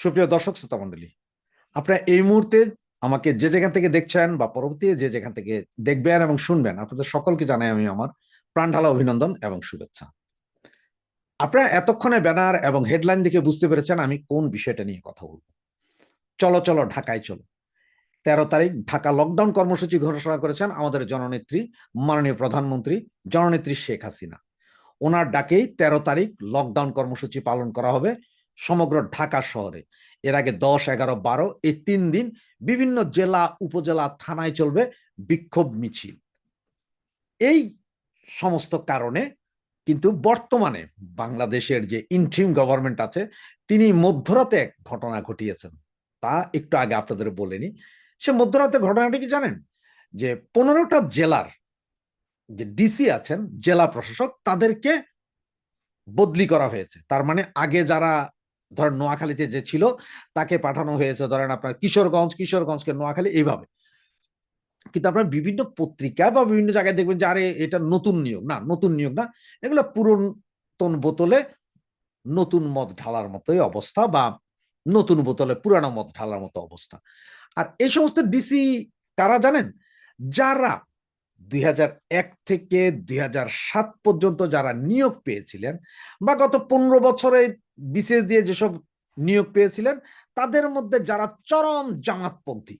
সুপ্রিয় দর্শক শ্রোতা মন্ডলী আপনারা এই মুহূর্তে আমাকে যে যেখান থেকে দেখছেন বা পরবর্তী যে যেখান থেকে দেখবেন এবং শুনবেন, আপনাদের সকলকে জানাই আমি আমার প্রাণঢালা অভিনন্দন এবং শুভেচ্ছা। আপনারা এতক্ষণে ব্যানার এবং হেডলাইন দেখে বুঝতে পেরেছেন আমি কোন বিষয়টা নিয়ে কথা বলব। চলো চলো, ঢাকায় চলো। তেরো তারিখ, ঢাকা লকডাউন কর্মসূচি ঘোষণা করেছেন আমাদের জননেত্রী, মাননীয় প্রধানমন্ত্রী, জননেত্রী শেখ হাসিনা। ওনার ডাকেই তেরো তারিখ লকডাউন কর্মসূচি পালন করা হবে। সমগ্র ঢাকা শহরে। এর আগে দশ, এগারো, বারো, এই তিন দিন বিভিন্ন জেলা, উপজেলা, থানায় চলবে বিক্ষোভ মিছিল। এই সমস্ত কারণে কিন্তু বর্তমানে বাংলাদেশের যে ইন্ট্রিম গভর্নমেন্ট আছে, তিনি মধ্যরাতে এক ঘটনা ঘটিয়েছেন। তা একটু আগে আপনাদের বলেনি সে মধ্যরাতে ঘটনাটি কি জানেন? যে পনেরোটা জেলার যে ডিসি আছেন, জেলা প্রশাসক, তাদেরকে বদলি করা হয়েছে। তার মানে আগে যারা ধরেন নোয়াখালীতে যে ছিল, তাকে পাঠানো হয়েছে। ধরেন আপনার কিশোরগঞ্জ, কিশোরগঞ্জকে নোয়াখালী এইভাবে। কিন্তু আপনার বিভিন্ন পত্রিকা বা বিভিন্ন জায়গায় দেখবেন যে, আরে, এটা নতুন নিয়োগ। না, নতুন নিয়োগ না। এগুলো পুরাতন বোতলে নতুন মদ ঢালার মতোই অবস্থা বা নতুন বোতলে পুরানো মদ ঢালার মতো অবস্থা। আর এই সমস্ত ডিসি কারা জানেন? যারা দুই হাজার এক থেকে দুই হাজার সাত পর্যন্ত যারা নিয়োগ পেয়েছিলেন বা গত পনেরো বছরে বিশেষ দিয়ে যেসব নিয়োগ পেয়েছিলেন, তাদের মধ্যে যারা চরম জামাতপন্থী,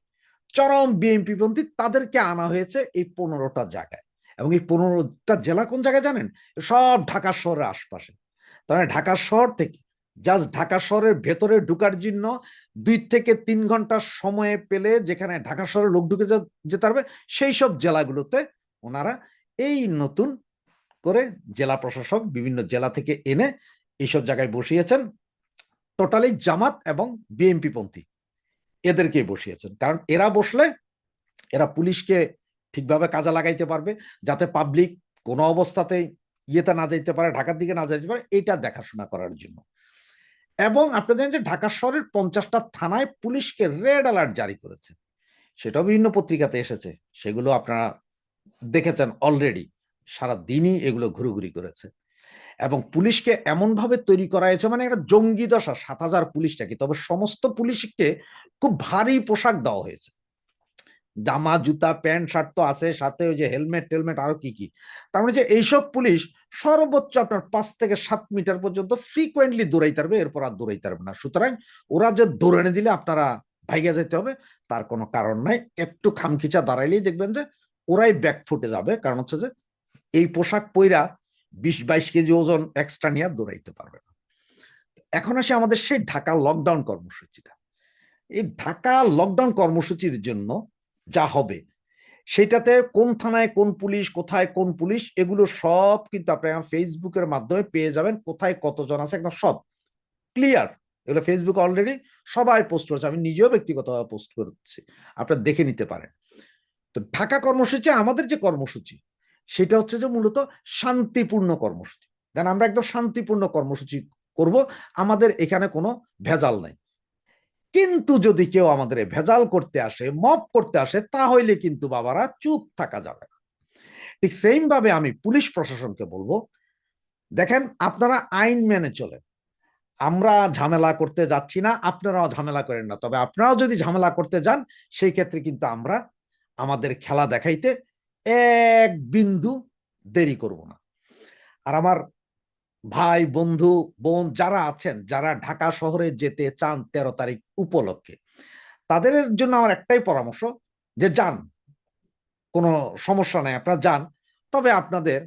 চরম বিএনপি পন্থী তাদেরকে আনা হয়েছে এই পনেরোটা জায়গায়। এবং এই পনেরোটা জেলা কোন জায়গায় জানেন? সব ঢাকা শহরের আশপাশে। তাহলে ঢাকা শহর থেকে জাস্ট ঢাকা শহরের ভেতরে ঢুকার জন্য দুই থেকে তিন ঘণ্টা সময় পেলে যেখানে ঢাকা শহরে লোক ঢুকে যেতে পারবে, সেই সব জেলাগুলোতে ওনারা এই নতুন করে জেলা প্রশাসক বিভিন্ন জেলা থেকে এনে এইসব জায়গায় বসিয়েছেন। টোটালি জামাত এবং বিএনপি পন্থী এদেরকে বসিয়েছেন। কারণ এরা বসলে এরা পুলিশকে ঠিকভাবে কাজে লাগাইতে পারবে, যাতে পাবলিক কোনো অবস্থাতেই ইয়েতে না যাইতে পারে, ঢাকার দিকে না যাইতে পারে এটা দেখাশোনা করার জন্য। এবং আপনি জানেন যে ঢাকা শহরের পঞ্চাশটা থানায় পুলিশকে রেড অ্যালার্ট জারি করেছে। সেটাও বিভিন্ন পত্রিকাতে এসেছে। সেগুলো আপনারা দেখেছেন অলরেডি। সারা দিনই এগুলো ঘুরুঘুরি করেছে। এবং পুলিশকে এমন ভাবে তৈরি করা হয়েছে মানে একটা জঙ্গি দশা, সাত হাজার পুলিশটাকে তবে সমস্ত পুলিশকে খুব ভারী পোশাক দেওয়া হয়েছে। জামা, জুতা, প্যান্ট, শার্ট তো আছে, সাথে ওই যে হেলমেট, টেলমেট আরও কি কি। তার মানে যে এইসব পুলিশ সর্বোচ্চ আপনার পাঁচ থেকে সাত মিটার পর্যন্ত ফ্রিকুয়েন্টলি দৌড়াইতে পারবে, এরপর আর দৌড়াইতে পারবে না। সুতরাং ওরা যে দৌড়ানে দিলে আপনারা ভাইগা যেতে হবে, তার কোনো কারণ নাই। একটু খামখিচা দাঁড়াইলেই দেখবেন যে ওরাই ব্যাক ফুটে যাবে। কারণ হচ্ছে যে এই পোশাক পইরা বিশ বাইশ কেজি ওজন এক্সট্রা নিয়ে দৌড়াইতে পারবে না। এখন আসে আমাদের সেই ঢাকা লকডাউন কর্মসূচিটা। এই ঢাকা লকডাউন কর্মসূচির জন্য যা হবে, সেটাতে কোন থানায় কোন পুলিশ, কোথায় কোন পুলিশ, এগুলো সব কিন্তু আপনার ফেসবুকের মাধ্যমে পেয়ে যাবেন, কোথায় কতজন আছে একদম সব ক্লিয়ার এগুলো ফেসবুক অলরেডি সবাই পোস্ট করেছে, আমি নিজেও ব্যক্তিগতভাবে পোস্ট করছি, আপনারা দেখে নিতে পারেন। তো ঢাকা কর্মসূচি আমাদের যে কর্মসূচি সেটা হচ্ছে যে মূলত শান্তিপূর্ণ কর্মসূচি। দেন আমরা একদম শান্তিপূর্ণ কর্মসূচি করব, আমাদের এখানে কোনো ভেজাল নাই। কিন্তু যদি কেউ আমাদের ভেজাল করতে আসে, মপ করতে আসে, তাহলে কিন্তু বাবারা চুপ থাকা যাবে না। ঠিক সেম ভাবে আমি পুলিশ প্রশাসনকে বলব, দেখেন আপনারা আইন মেনে চলেন। আমরা ঝামেলা করতে যাচ্ছি না, আপনারাও ঝামেলা করেন না। তবে আপনারাও যদি ঝামেলা করতে যান, সেই ক্ষেত্রে কিন্তু আমরা আমাদের খেলা দেখাইতে এক বিন্দু দেরি করব না। আর আমার ভাই, বন্ধু, বোন যারা আছেন, যারা ঢাকা শহরে যেতে চান তেরো তারিখ উপলক্ষে, তাদের জন্য আমার একটাই পরামর্শ যে যান, কোনো সমস্যা নাই, আপনারা যান। তবে আপনাদের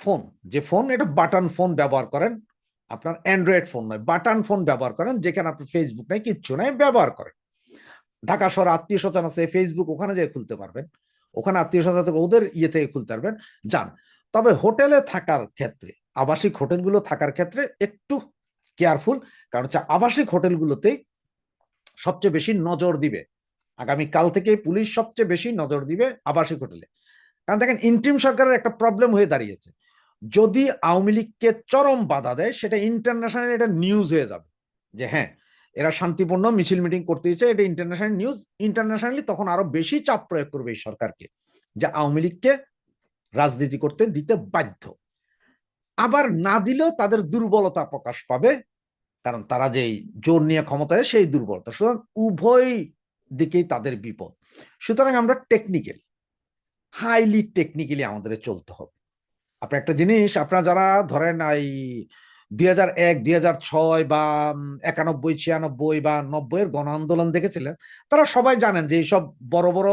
ফোন, যে ফোন, এটা বাটন ফোন ব্যবহার করেন, আপনার অ্যান্ড্রয়েড ফোন নয়, বাটন ফোন ব্যবহার করেন, যেখানে আপনি ফেসবুক নাই, কিচ্ছু নাই, ব্যবহার করেন। ঢাকা শহরে আত্মীয় স্বজন আছে ফেসবুক ওখানে যেয়ে খুলতে পারবেন। ওখানে আত্মীয় স্বজন ওদের ইয়ে থেকে খুলতে পারবেন। যান। তবে হোটেলে থাকার ক্ষেত্রে, আবাসিক হোটেলগুলো থাকার ক্ষেত্রে একটু কেয়ারফুল কারণ হচ্ছে আবাসিক হোটেলগুলোতেই সবচেয়ে বেশি নজর দিবে। আগামী কাল থেকে পুলিশ সবচেয়ে বেশি নজর দিবে আবাসিক হোটেলে কারণ দেখেন ইন্টিম সরকারের একটা প্রবলেম হয়ে দাঁড়িয়েছে। যদি আওয়ামী লীগকে চরম বাধা দেয়, সেটা ইন্টারন্যাশনাল এটা নিউজ হয়ে যাবে যে হ্যাঁ এরা শান্তিপূর্ণ মিছিল মিটিং করতে দিচ্ছে এটা ইন্টারন্যাশনাল নিউজ ইন্টারন্যাশনালি তখন আরও বেশি চাপ প্রয়োগ করবে এই সরকারকে, যে আওয়ামী লীগকে রাজনীতি করতে দিতে বাধ্য। আবার না দিলেও তাদের দুর্বলতা প্রকাশ পাবে, কারণ তারা যেই জোর নিয়ে ক্ষমতায় সেই দুর্বলতা। সুতরাং উভয় দিকেই তাদের বিপদ। সুতরাং আমরা টেকনিক্যালি হাইলি টেকনিক্যালি আমাদের চলতে হবে। আপনার একটা জিনিস, আপনারা যারা ধরেন এই দুই হাজার এক, দুই হাজার ছয় বা একানব্বই, ছিয়ানব্বই বা নব্বই এর গণ আন্দোলন দেখেছিলেন, তারা সবাই জানেন যে এইসব বড় বড়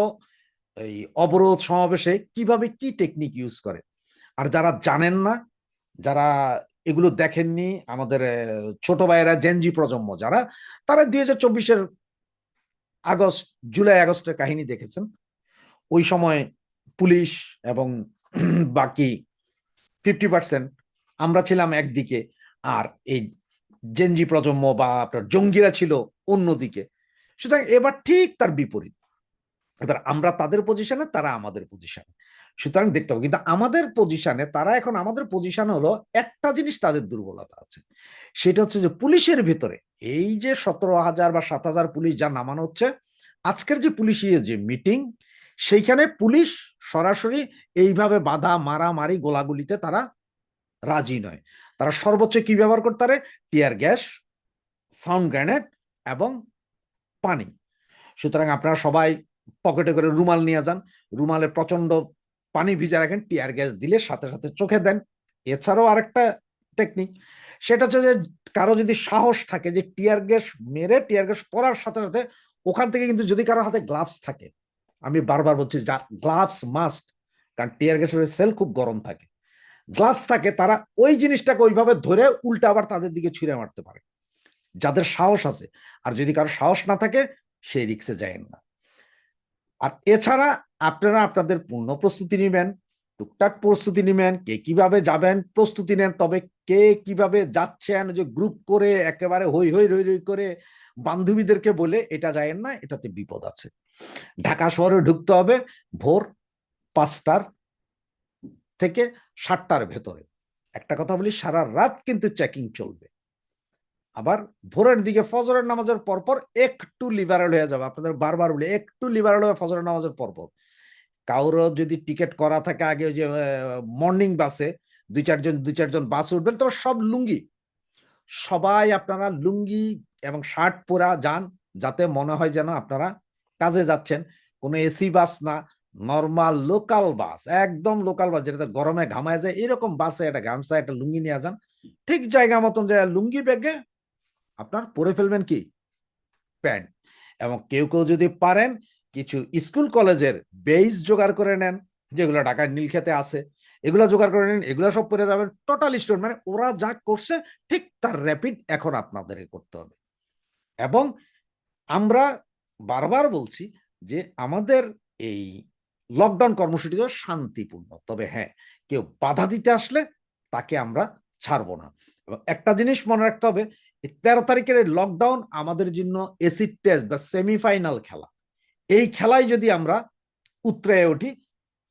এই অবরোধ সমাবেশে কীভাবে কি টেকনিক ইউজ করে। আর যারা জানেন না, যারা এগুলো দেখেননি, আমাদের ছোট ভাইয়েরা জেনজি প্রজন্ম যারা, তারা দুই হাজার চব্বিশের আগস্ট, জুলাই, আগস্টের কাহিনী দেখেছেন। ওই সময় পুলিশ এবং বাকি ফিফটি পার্সেন্ট আমরা ছিলাম একদিকে। আর এই জেনজি প্রজন্ম বা আপনার জঙ্গিরা ছিল অন্যদিকে। সুতরাং এবার ঠিক তার বিপরীত। এবার আমরা তাদের পজিশনে তারা আমাদের পজিশনে সুতরাং দেখতে হবে, কিন্তু আমাদের পজিশনে তারা এখন আমাদের পজিশন হলো একটা জিনিস তাদের দুর্বলতা আছে। সেটা হচ্ছে যে পুলিশের ভিতরে, এই যে সতেরো হাজার বা সাত হাজার পুলিশ যা নামানো হচ্ছে, আজকের যে পুলিশি যে মিটিং সেইখানে পুলিশ সরাসরি এইভাবে বাধা, মারামারি, গোলাগুলিতে তারা রাজি নয়। তারা সর্বোচ্চ কি ব্যবহার করতে পারে? টিয়ার গ্যাস, সাউন্ড গ্রেনেড এবং পানি। সুতরাং আপনারা সবাই পকেটে করে রুমাল নিয়ে যান। রুমালে প্রচণ্ড পানি ভিজা রাখেন, টিয়ার গ্যাস দিলে সাথে সাথে চোখে দেন। এছাড়াও আরেকটা টেকনিক সেটা হচ্ছে যে কারও যদি সাহস থাকে যে টিয়ার গ্যাস মেরে টিয়ার গ্যাস পরার সাথে সাথে ওখান থেকে কিন্তু যদি কারও হাতে গ্লাভস থাকে, আমি বারবার বলছি গ্লাভস মাস্ট কারণ টিয়ার গ্যাসের সেল খুব গরম থাকে। গ্লাভস থাকে, তারা ওই জিনিসটাকে ওইভাবে ধরে উল্টা আবার তাদের দিকে ছুঁড়ে মারতে পারে। যাদের সাহস আছে, আর যদি কারও সাহস না থাকে সেই রিক্সে যায়েন না। আর এছাড়া আপনারা আপনাদের পূর্ণ প্রস্তুতি নেবেন, টুকটাক প্রস্তুতি নেবেন, কে কীভাবে যাবেন প্রস্তুতি নেন, তবে কে কীভাবে যাচ্ছেন, যে গ্রুপ করে, একেবারে হই হই রই রই করে বান্ধবীদেরকে বলে, এটা যায়েন না, এটাতে বিপদ আছে। ঢাকা শহরে ঢুকতে হবে, ভোর পাঁচটার থেকে সাতটার ভেতরে। একটা কথা বলি, সারা রাত কিন্তু চেকিং চলবে। আবার ভোরের দিকে ফজরের নামাজের পরপর একটু লিবারাল হয়ে যাবে। আপনাদের বারবার বলি, একটু লিবারাল হয়ে ফজরের নামাজের পরপর। কারোর যদি টিকিট করা থাকে, আগে যে মর্নিং বাসে দুই চারজন দুই চারজন বাসে উঠবেন তো সব লুঙ্গি। সবাই আপনারা লুঙ্গি এবং শার্ট পরা যান, যাতে মনে হয় যেন আপনারা কাজে যাচ্ছেন। কোনো এসি বাস না নর্মাল লোকাল বাস একদম লোকাল বাস যেটা গরমে ঘামায় যায়, এরকম বাসে একটা গামছা একটা লুঙ্গি নিয়ে যান। ঠিক জায়গা মতন যায় লুঙ্গি ব্যাগে আপনার পরে ফেলবেন কি? প্যান্ট এবং কেউ কেউ যদি পারেন, কিছু স্কুল কলেজের বেইস জোগাড় করে নেন, যেগুলো ঢাকার নীলক্ষেতে আছে। এগুলো জোগাড় করে নেন, এগুলো সব পরে যাবেন টোটাল স্টোর মানে ওরা যা করছে, ঠিক তার র্যাপিড এখন আপনাদের করতে হবে। এবং আমরা বারবার বলছি যে আমাদের এই লকডাউন কর্মসূচি শান্তিপূর্ণ। তবে হ্যাঁ কেউ বাধা দিতে আসলে তাকে আমরা ছাড়বো না। এবং একটা জিনিস মনে রাখতে হবে তেরো তারিখের লকডাউন আমাদের জন্য এসিড টেস্ট বা সেমিফাইনাল খেলা। এই খেলায় যদি আমরা উতরে উঠি,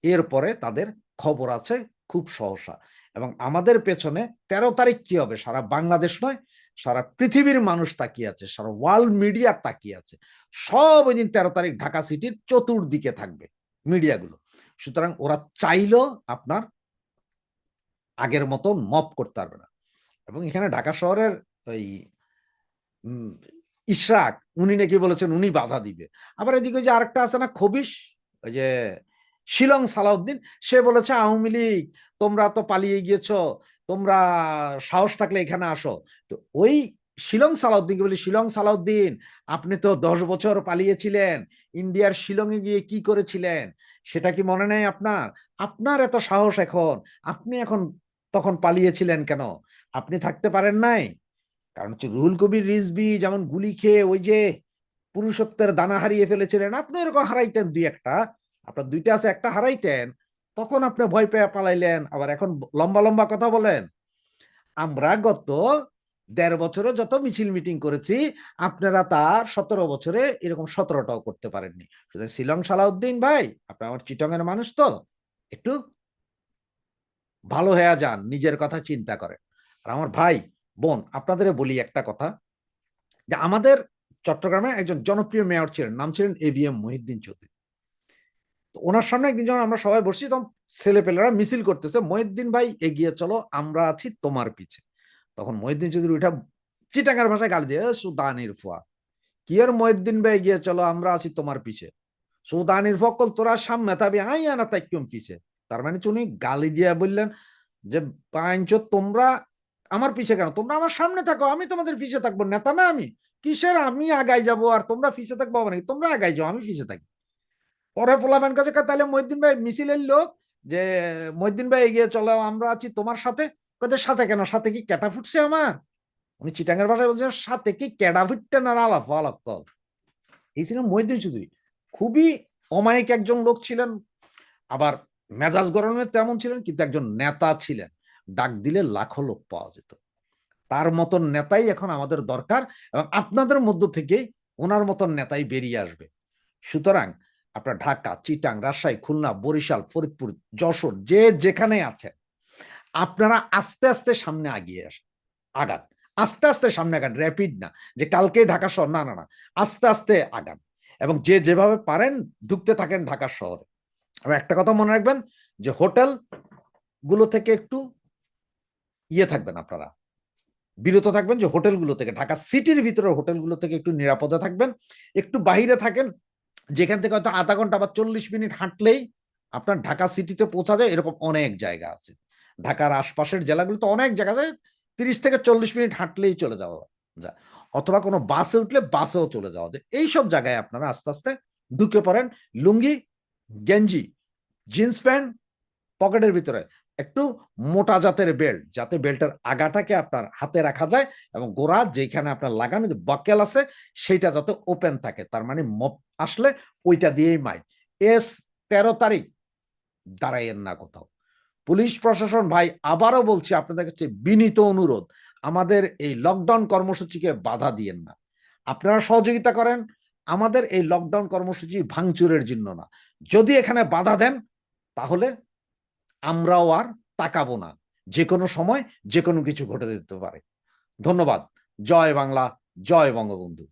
এরপরে তাদের খবর আছে খুব সহসা। এবং আমাদের পেছনে তেরো তারিখ কি হবে? সারা বাংলাদেশ নয়, সারা পৃথিবীর মানুষ তাকিয়ে আছে, সারা ওয়ার্ল্ড মিডিয়া তাকিয়ে আছে। সব ওই দিন তেরো তারিখ ঢাকা সিটির চতুর্দিকে থাকবে। মিডিয়াগুলো। সুতরাং ওরা চাইলেও আপনার আগের মতো মপ করতে পারবে না। এবং এখানে ঢাকা শহরের ওই ইশরাক, উনি নাকি বলেছেন উনি বাধা দিবে। আবার এদিকে যে আরেকটা আছে না খবিস ওই যে শিলং সালাউদ্দিন, সে বলেছে, আওয়ামী লীগ, তোমরা তো পালিয়ে গিয়েছ, তোমরা সাহস থাকলে এখানে আসো। তো ওই শিলং সালাউদ্দিনকে বলি, শিলং সালাউদ্দিন, আপনি তো দশ বছর পালিয়েছিলেন, ইন্ডিয়ার শিলংয়ে গিয়ে কি করেছিলেন? সেটা কি মনে নেই আপনার? আপনার এত সাহস এখন, আপনি এখন তখন পালিয়েছিলেন কেন? আপনি থাকতে পারেন নাই? কারণ হচ্ছে রুহুল কবির রিজবি যেমন গুলি খেয়ে ওই যে পুরুষত্বের দানা হারিয়ে ফেলেছিলেন, আপনি এরকম হারাইতেন দুই একটা, আপনার দুইটা আছে, একটা হারাইতেন, তখন আপনি ভয় পেয়ে পালাইলেন, আবার এখন লম্বা লম্বা কথা বলেন। আমরা গত দেড় বছরে যত মিছিল মিটিং করেছি, আপনারা তার সতেরো বছরে এরকম সতেরোটাও করতে পারেননি। শুধু শিলং সালাউদ্দিন ভাই, আপনি আমার চিটং এর মানুষ তো, একটু ভালো হয়ে যান, নিজের কথা চিন্তা করেন। আর আমার ভাই, বোন, আপনাদের বলি একটা কথা, যে আমাদের চট্টগ্রামে একজন জনপ্রিয় মেয়র ছিলেন, নাম ছিলেন এ এম মহিদ্দিন চৌধুরী। ওনার সামনে একদিন যখন আমরা সবাই বসছি, তখন ছেলেপেলেরা মিছিল করতেছে মহিদ্দিন ভাই, এগিয়ে চলো, আমরা আছি তোমার পিছে। তখন মহিদ্দিন চৌধুরী ওইটা চিটাঙ্গার ভাষায় গালি দিয়ে সুদানির ফুয়া। কি এর মহিদ্দিন ভাই গিয়ে, চলো, আমরা আছি তোমার পিছে। সুদানির ফকল তোরা সামনে থাকবি আই আনা তাই কেম পিছে? তার মানে উনি গালি দিয়ে বললেন যে পাঞ্চ তোমরা আমার পিছে কেন? তোমরা আমার সামনে থাকো, আমি তোমাদের পিছে থাকব। নেতা না আমি। কিসের আমি আগাই যাব? আর তোমরা পিছে থাকব হবে নাকি তোমরা আগাই যাও, আমি পিছে থাকি। পরে পোলাবেন কাছে তাহলে মহিদ্দিন ভাই, মিছিলের লোক যে মহিদ্দিন ভাই এগিয়ে চলো, আমরা আছি তোমার সাথে। কদের সাথে কেন? সাথে কি ক্যাটা ফুটছে আমার? উনি চিটাঙ্গের ভাষায় বলছেন, সাথে কি ক্যাডা ফুটতে না আলাপ আলাপ কল? এই ছিলেন মহিদ্দিন চৌধুরী। খুবই অমায়িক একজন লোক ছিলেন, আবার মেজাজ গরমে তেমন ছিলেন, কিন্তু একজন নেতা ছিলেন। ডাক দিলে লাখো লোক পাওয়া যেত। তার মতন নেতাই এখন আমাদের দরকার এবং আপনাদের মধ্য থেকে ওনার মতন নেতাই বেরিয়ে আসবে। সুতরাং আপনার ঢাকা, চিটাং, রাজশাহী, খুলনা, বরিশাল, ফরিদপুর, যশোর, যে যেখানে আছেন আপনারা আস্তে আস্তে সামনে আগিয়ে আসেন। আগান। আস্তে আস্তে সামনে আগান র্যাপিড না, যে কালকে ঢাকা শহর, না না না, আস্তে আস্তে আগান। এবং যে যেভাবে পারেন, ঢুকতে থাকেন ঢাকা শহরে। এবং একটা কথা মনে রাখবেন, যে হোটেলগুলো থেকে একটু ইয়ে থাকবেন আপনারা। বিরত থাকবেন যে হোটেলগুলো থেকে, ঢাকা সিটির ভিতরে হোটেলগুলো থেকে একটু নিরাপদে থাকবেন। একটু বাইরে থাকেন, যেখান থেকে হয়তো আধা ঘণ্টা বা চল্লিশ মিনিট হাঁটলেই আপনার ঢাকা সিটিতে পৌঁছা যায়, এরকম অনেক জায়গা আছে। ঢাকার আশপাশের জেলাগুলোতে অনেক জায়গা আছে তিরিশ থেকে চল্লিশ মিনিট হাঁটলেই চলে যাওয়া যায়। অথবা কোনো বাসে উঠলে বাসেও চলে যাওয়া যায়। এইসব জায়গায় আপনারা আস্তে আস্তে ঢুকে পড়েন। লুঙ্গি, গেঞ্জি, জিন্স প্যান্ট পকেটের ভিতরে। একটু মোটা জাতের বেল্ট, যাতে বেল্টের আগাটাকে আপনার হাতে রাখা যায় এবং গোড়া যেখানে আপনার লাগানো যে বাকেল আছে, সেইটা যাতে ওপেন থাকে। তার মানে মপ আসলে ওইটা দিয়েই মাই। এস তেরো তারিখ, দাঁড়াইয়েন না কোথাও। পুলিশ প্রশাসন, ভাই, আবারও বলছি আপনাদের কাছে বিনীত অনুরোধ। আমাদের এই লকডাউন কর্মসূচিকে বাধা দিয়েন না। আপনারা সহযোগিতা করেন, আমাদের এই লকডাউন কর্মসূচি ভাঙচুরের জন্য না। যদি এখানে বাধা দেন, তাহলে আমরাও আর তাকাবো না। যে কোনো সময় যে কোনো কিছু ঘটে দিতে পারে। ধন্যবাদ। জয় বাংলা, জয় বঙ্গবন্ধু।